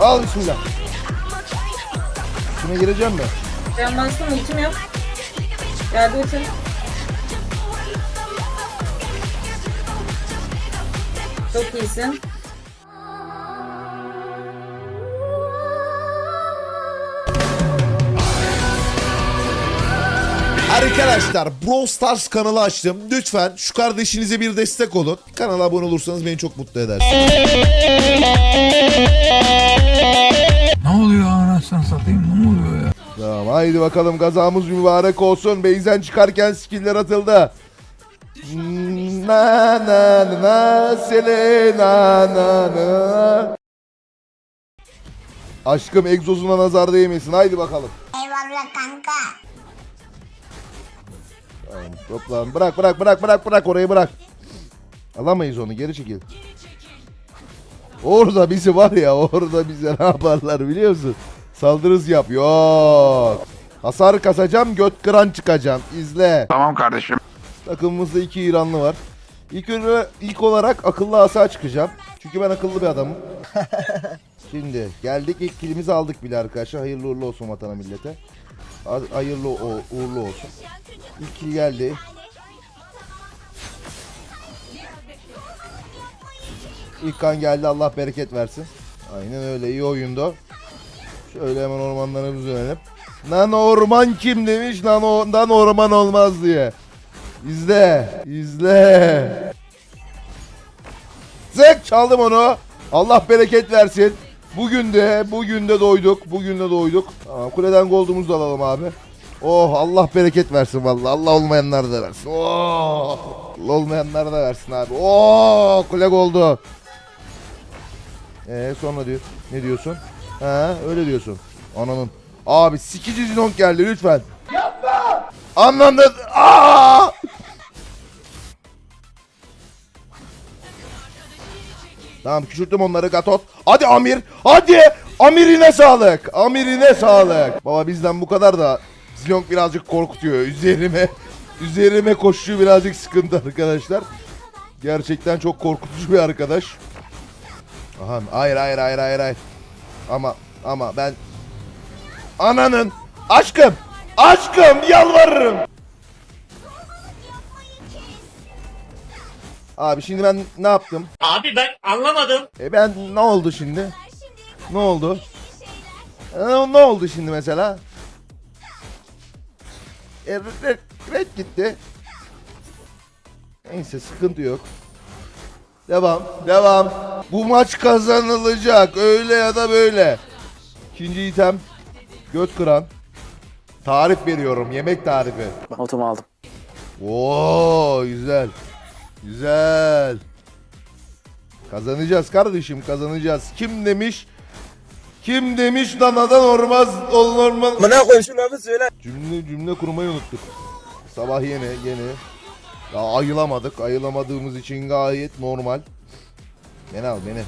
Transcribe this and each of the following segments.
Al bismillah. Şuna gireceğim mi? Ben bastım ultim yok. Geldi ultim. Çok iyisin. Arkadaşlar Brawl Stars kanalı açtım. Lütfen şu kardeşinize bir destek olun. Kanala abone olursanız beni çok mutlu edersiniz. Haydi bakalım gazamız mübarek olsun. Beyzen çıkarken skiller atıldı. Na na na na sele na na na. Aşkım egzozuna nazar değmesin. Haydi bakalım. Eyvallah kanka. Tamam, toplan. Bırak bırak bırak bırak bırak orayı bırak. Alamayız onu geri çekil. Orada bizi var ya orada bize ne yaparlar biliyor musun? Saldırız yap. Yok. Hasar kasacağım göt kıran çıkacağım. İzle. Tamam kardeşim. Takımımızda iki İranlı var. İlk, önce, ilk olarak akıllı asa çıkacağım. Çünkü ben akıllı bir adamım. Şimdi geldik ilk kilimizi aldık bile arkadaşlar. Hayırlı uğurlu olsun vatana millete. Ha- Hayırlı o, uğurlu olsun. İlk kill geldi. İlk kan geldi Allah bereket versin. Aynen öyle iyi oyundu. Şöyle hemen ormanlarımızı dönelim. Nan orman kim demiş nan, o, nan orman olmaz diye. İzle. izle. Zek çaldım onu. Allah bereket versin. Bugün de bugün de doyduk. Bugün de doyduk. Tamam, kuleden goldumuzu da alalım abi. Oh Allah bereket versin vallahi. Allah olmayanlar da versin. Oh. Allah olmayanlar da versin abi. Oh kule goldu. Ee sonra diyor. Ne diyorsun? Ha öyle diyorsun. Ananın. Abi sikici zinonk geldi lütfen. Yapma. Anladın. Aa! Tamam küçülttüm onları Gatot. Hadi Amir. Hadi. Amirine sağlık. Amirine sağlık. Baba bizden bu kadar da Zilong birazcık korkutuyor. Üzerime üzerime koşuyor birazcık sıkıntı arkadaşlar. Gerçekten çok korkutucu bir arkadaş. Aha hayır hayır hayır hayır hayır. Ama ama ben ananın aşkım aşkım yalvarırım. Abi şimdi ben ne yaptım? Abi ben anlamadım. E ben ne oldu şimdi? Ne oldu? E, ne oldu şimdi mesela? E, red, red gitti. Neyse sıkıntı yok. Devam, devam. Bu maç kazanılacak öyle ya da böyle. İkinci item göt kıran. Tarif veriyorum, yemek tarifi. Otomu aldım. Oo güzel. Güzel. Kazanacağız kardeşim kazanacağız. Kim demiş? Kim demiş danadan olmaz olmaz. Bana koy şu lafı söyle. Cümle cümle kurmayı unuttuk. Sabah yine yeni. Daha ayılamadık. Ayılamadığımız için gayet normal. Beni al beni.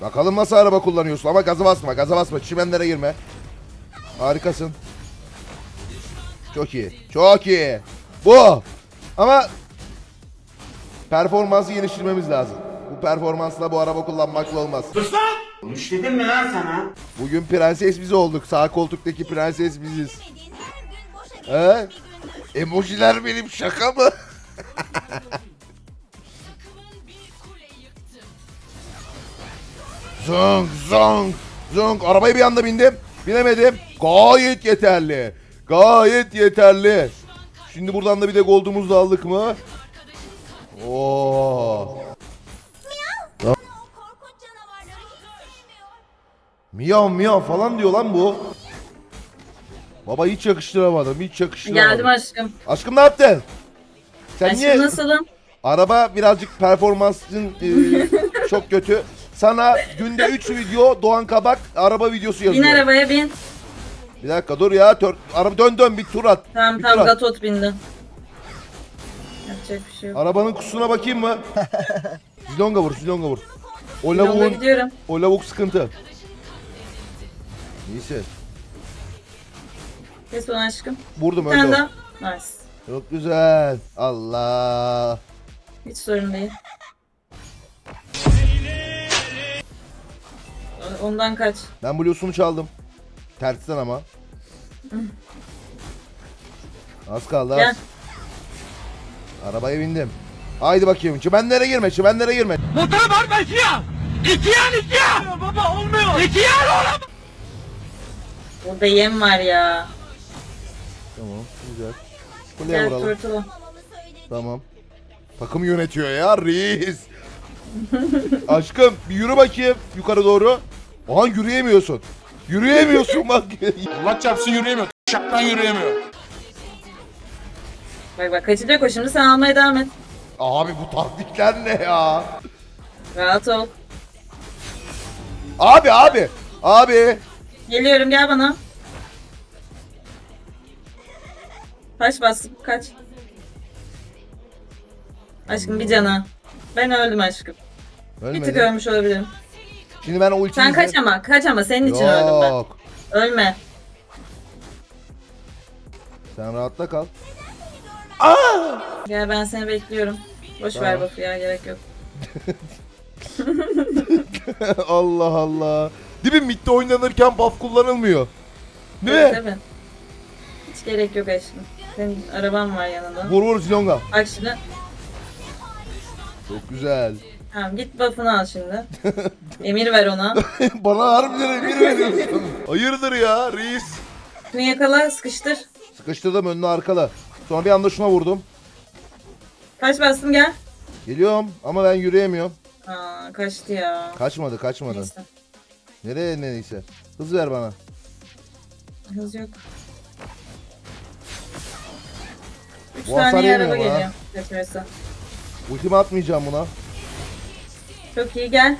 Bakalım nasıl araba kullanıyorsun ama gaza basma gaza basma çimenlere girme. Harikasın. Çok iyi. Çok iyi. Bu. Ama performansı geliştirmemiz lazım. Bu performansla bu araba kullanmakla olmaz. Konuş dedim mi lan sana? Bugün prenses biz olduk. Sağ koltuktaki prenses biziz. He? Emojiler benim şaka mı? zong zong zong. Arabaya bir anda bindim. Binemedim. Gayet yeterli. Gayet yeterli. Şimdi buradan da bir de goldumuzu da aldık mı? Oo. Miyav miyav falan diyor lan bu. Baba hiç yakıştıramadım. Hiç yakıştıramadım. Geldim aşkım. Aşkım ne yaptın? Sen Aşkım niye? nasılım? Araba birazcık performansın e, çok kötü. Sana günde 3 video Doğan Kabak araba videosu Bin yazıyor. arabaya bin. Bir dakika dur ya. Tör, araba dön dön bir tur at. Tamam bir tamam at. Gatot bindi. Yapacak bir şey yok. Arabanın kutusuna bakayım mı? Zilonga vur, Zilonga vur. O Yolda lavuğun, gidiyorum. o lavuk sıkıntı. Neyse. Kes onu aşkım. Vurdum Bir öyle. tane o. daha. Nice. Çok güzel. Allah. Hiç sorun değil. Ondan kaç. Ben Blue'sunu çaldım. Tersten ama. Az kaldı Gel. az. Arabaya bindim. Haydi bakayım. Çimenlere girme, çimenlere girme. Motoru var ben siyah. İkiyen ikiyen. Baba olmuyor. İkiyen oğlum. Burada yem var ya. Tamam. Kuleye Gel vuralım. Tamam. Takım yönetiyor ya reis. Aşkım bir yürü bakayım yukarı doğru. Aha yürüyemiyorsun. Yürüyemiyorsun bak. Allah çarpsın yürüyemiyor. Şaktan yürüyemiyor. Bak bak kaçacak o şimdi sen almaya devam et. Abi bu taktikler ne ya? Rahat ol. Abi abi. Abi. Geliyorum gel bana. Kaç bastım kaç. Aşkım bir cana. Ben öldüm aşkım. Bir tık Ölmedi. ölmüş olabilirim. Şimdi ben ulti Sen kaç ama kaç ama senin için öldüm ben. Yok. Ölme. Sen rahatta kal. Gel ben seni bekliyorum. Boş ver buff'u ya gerek yok. Allah Allah. Değil mi midde oynanırken buff kullanılmıyor. Değil mi? tabii. Hiç gerek yok aşkım. Senin araban var yanında. Vur vur Zilonga. Bak şimdi. Çok güzel. Tamam git buff'ını al şimdi. Emir ver ona. Bana harbiden emir veriyorsun. Hayırdır ya reis. Şunu yakala sıkıştır. Sıkıştırdım önüne arkala. Sonra bir anda şuna vurdum. Kaç bastım gel. Geliyorum ama ben yürüyemiyorum. Aa kaçtı ya. Kaçmadı kaçmadı. Neyse. Nereye neyse. Hız ver bana. Hız yok. Üç Bu hasar tane araba yemiyor mu ha? geliyor. Ultimi atmayacağım buna. Çok iyi gel.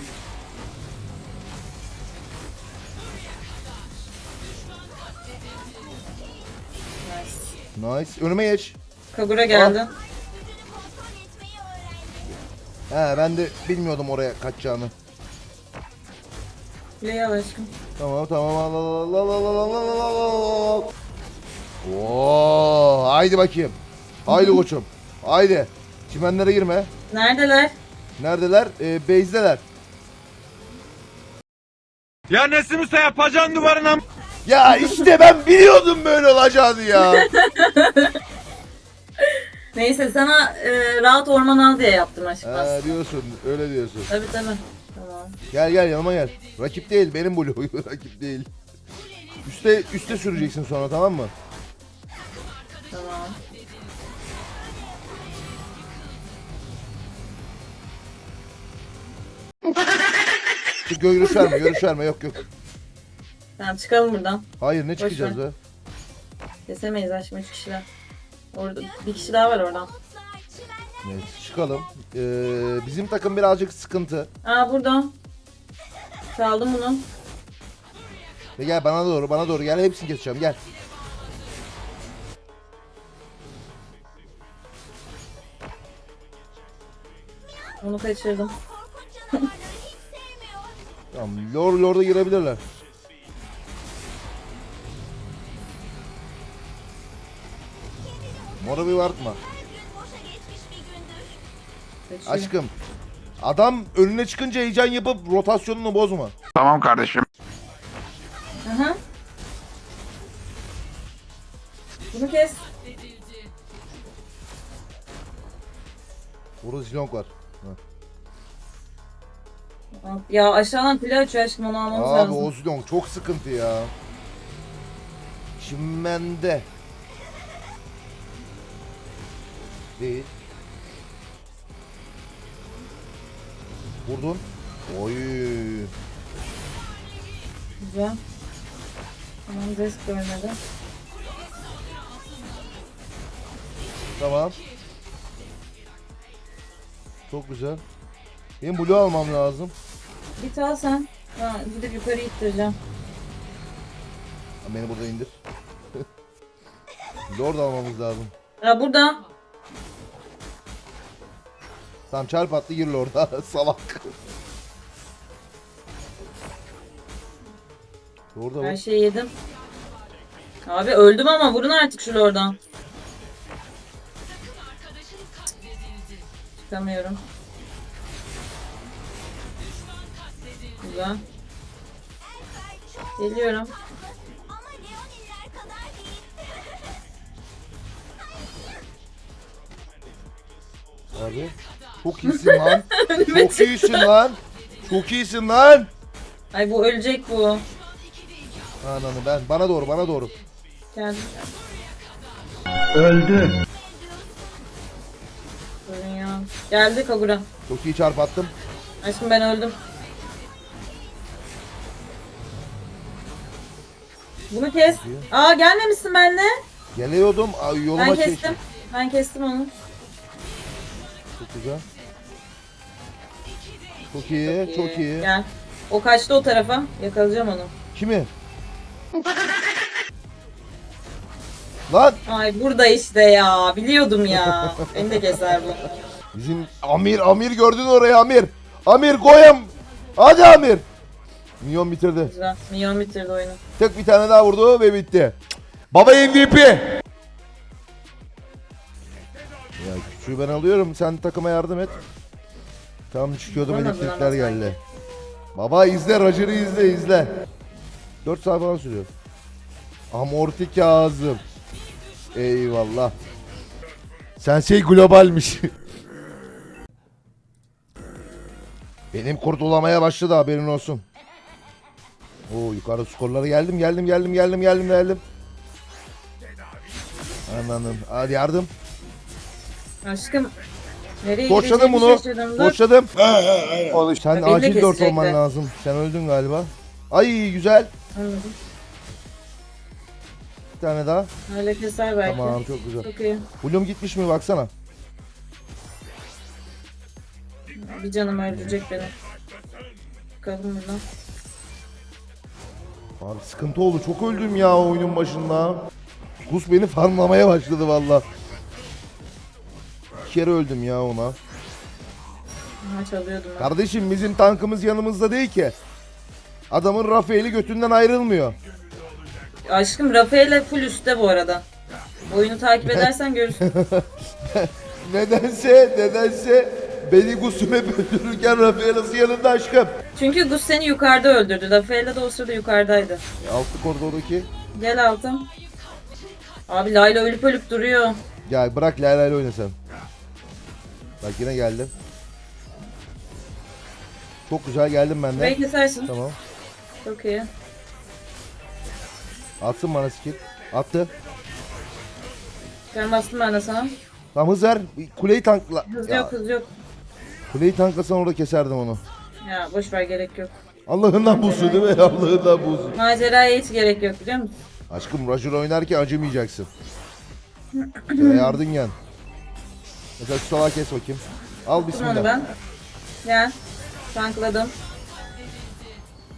Nice. Nice. Önüme geç. Kagura geldi. He ben de bilmiyordum oraya kaçacağını. Kuleyi al aşkım. Tamam tamam al al al al al al al al al al. Oo, haydi bakayım. Haydi koçum. Haydi. Çimenlere girme. Neredeler? Neredeler? Ee, base'deler. Ya Nesim Usta yapacağın duvarına Ya işte ben biliyordum böyle olacağını ya. Neyse sana e, rahat orman al diye yaptım aşkım aslında. He diyorsun. Öyle diyorsun. Tabii tabii. Tamam. Gel gel yanıma gel. Rakip değil benim blue. Rakip değil. Üste üste süreceksin sonra tamam mı? Görüş verme, görüş verme. Yok yok. Tamam çıkalım buradan. Hayır ne çıkacağız be? Kesemeyiz aşkım 3 kişiler. Orada bir kişi daha var oradan. Evet, çıkalım. Ee, bizim takım birazcık sıkıntı. Aa burada. Çaldım bunu. Ve gel bana doğru, bana doğru gel. Hepsini keseceğim. Gel. Onu kaçırdım. Tamam. Lord Lord'a girebilirler. Mora bir vartma. Aşkım. Adam önüne çıkınca heyecan yapıp rotasyonunu bozma. Tamam kardeşim. Aha. Bunu kes. Burada Zilong var. Ya aşağıdan pile açıyor aşkım onu almamız Abi lazım. o Zilong çok sıkıntı ya. Çimende. Değil. Vurdun. Oy. Güzel. Tamam risk görmedi. Tamam. Çok güzel. Benim blue almam lazım. Git al sen. Ha, gidip yukarı ittireceğim. Beni burada indir. Lord almamız lazım. Ya burada. Tamam çarp attı gir Lord'a. Salak. Lord'a Her bak. şeyi yedim. Abi öldüm ama vurun artık şu oradan. Çıkamıyorum. Güzel. Geliyorum. Abi. Çok iyisin lan. Çok iyisin lan. Çok iyisin lan. Ay bu ölecek bu. Ananı ben. Bana doğru bana doğru. Geldim. Öldü. Sorun ya. Geldi Kagura. Çok iyi çarp attım. Aşkım ben öldüm. Bunu kes. Aa gelmemişsin benimle. Geliyordum. Ay, yoluma Ben kestim. Ben kestim onu. Çok güzel. Çok iyi, çok iyi. Gel. O kaçtı o tarafa. Yakalayacağım onu. Kimi? Lan Ay burada işte ya. Biliyordum ya. Beni de keser bu. bizim Amir Amir gördün orayı Amir. Amir koyam. Hadi Amir. Milyon bitirdi. Güzel. Minyon bitirdi oyunu. Tek bir tane daha vurdu ve bitti. Baba MVP. Ya küçüğü ben alıyorum. Sen takıma yardım et. Tam çıkıyordum elektrikler geldi. Baba izle Roger'ı izle izle. 4 saat falan sürüyor. Amorti Kazım. Eyvallah. Sensei globalmiş. Benim kurtulamaya başladı haberin olsun. Oo yukarı skorlara geldim geldim geldim geldim geldim geldim. Anladım. Hadi yardım. Aşkım. Nereye Boşladım bunu. Boşladım. Sen Beni de acil 4 olman lazım. Sen öldün galiba. Ay güzel. Anladım. Bir tane daha. Öyle keser belki. Tamam çok güzel. Çok iyi. Bloom gitmiş mi baksana. Bir canım öldürecek beni. Bakalım buradan. Abi sıkıntı oldu. Çok öldüm ya oyunun başında. Gus beni farmlamaya başladı valla. Bir kere öldüm ya ona. Ben. Kardeşim bizim tankımız yanımızda değil ki. Adamın Rafael'i götünden ayrılmıyor. Aşkım Rafael'e full üstte bu arada. Oyunu takip edersen görürsün. Nedense, nedense beni Gus'um hep öldürürken Rafael nasıl yanında aşkım. Çünkü Gus seni yukarıda öldürdü. Rafael de o sırada yukarıdaydı. E, Altı koridordaki. Gel altım. Abi Layla ölüp ölüp duruyor. Gel bırak Layla ile oyna sen. Bak yine geldim. Çok güzel geldim ben Burayı de. kesersin. Tamam. Çok iyi. Atsın bana skill. Attı. Ben bastım ben de sana. Tamam hız ver. Kuleyi tankla. Hız Ya, yok hız yok. Kuleyi tanklasan orada keserdim onu. Ya boş ver gerek yok. Allah'ından bulsun değil mi? Allah'ından bulsun. Maceraya hiç gerek yok biliyor musun? Aşkım Roger oynarken acımayacaksın. Şöyle yardım gel. Mesela şu salağı kes bakayım. Al bismillah. onu ben. Gel. Tankladım.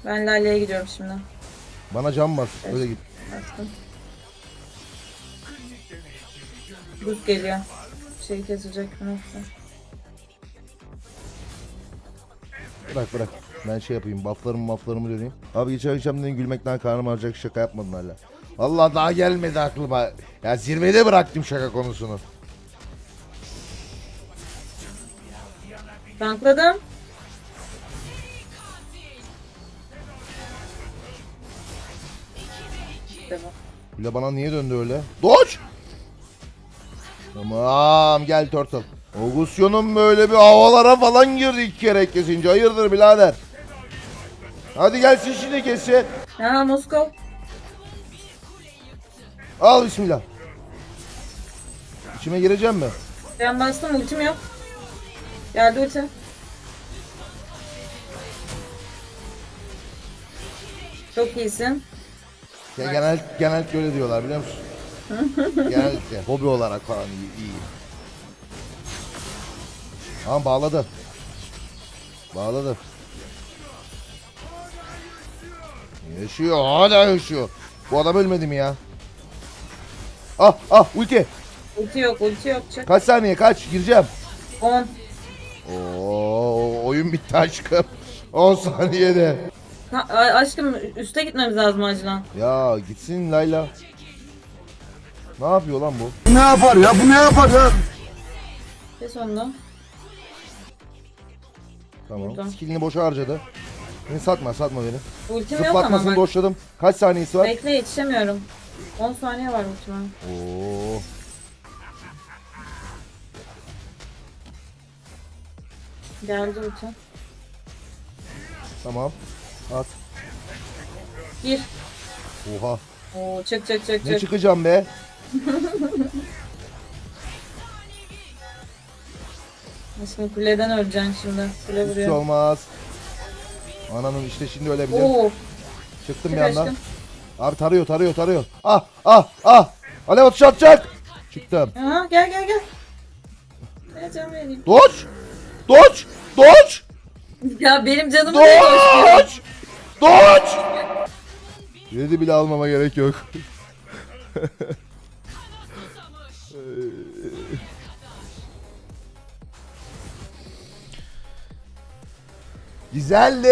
Ben Lale'ye gidiyorum şimdi. Bana can bas. Öyle git. Bastım. Buz geliyor. Şey kesecek? Neyse. Bırak bırak. Ben şey yapayım. Bufflarımı bufflarımı döneyim. Abi geçen akşam dedim gülmekten karnım ağrıyacak şaka yapmadın hala. Allah daha gelmedi aklıma. Ya zirvede bıraktım şaka konusunu. Bu. Bile bana niye döndü öyle? Doç! Tamam gel Turtle. Augustyon'un böyle bir havalara falan girdi iki kere kesince. Hayırdır birader? Hadi gelsin şimdi kesin. Ha Moskov. Al bismillah. İçime gireceğim mi? Ben bastım ultim yok. Geldi ulti. Çok iyisin. Ya genel genellikle öyle diyorlar biliyor musun? genellikle hobi olarak falan iyi. iyi. Tamam bağladı. Bağladı. Yaşıyor hala yaşıyor. Bu adam ölmedi mi ya? Ah ah ulti. Ulti yok ulti yok. Çık. Kaç saniye kaç gireceğim. 10. Oo oyun bitti aşkım. 10 saniyede. Ha, aşkım üste gitmemiz lazım acilen. Ya gitsin Layla. Ne yapıyor lan bu? Ne yapar ya? Bu ne yapar ya? Kes onu. Tamam. Buradan. Skillini boşa harcadı. Beni satma satma beni. Ultim yok ama Zıplatmasını bak. doşladım. Kaç saniyesi var? Bekle yetişemiyorum. 10 saniye var ultime. Oo. Geldi ultim. Tamam. At. Gir. Oha. Oo çık çık çık Ne çık. çıkacağım be? Şimdi kuleden öleceksin şimdi. Kule Hiçbir şey vuruyor. olmaz. Ananın işte şimdi ölebilir. Oo. Çıktım Çık bir yandan. aşkım. Abi tarıyor tarıyor tarıyor. Ah ah ah. Alev atış atacak. Çıktım. Aha gel gel gel. Ne can vereyim. Doç. Doç. Doç. Ya benim canımı ne boşluyor? Doç. Doç. Yedi bile almama gerek yok. Güzeldi.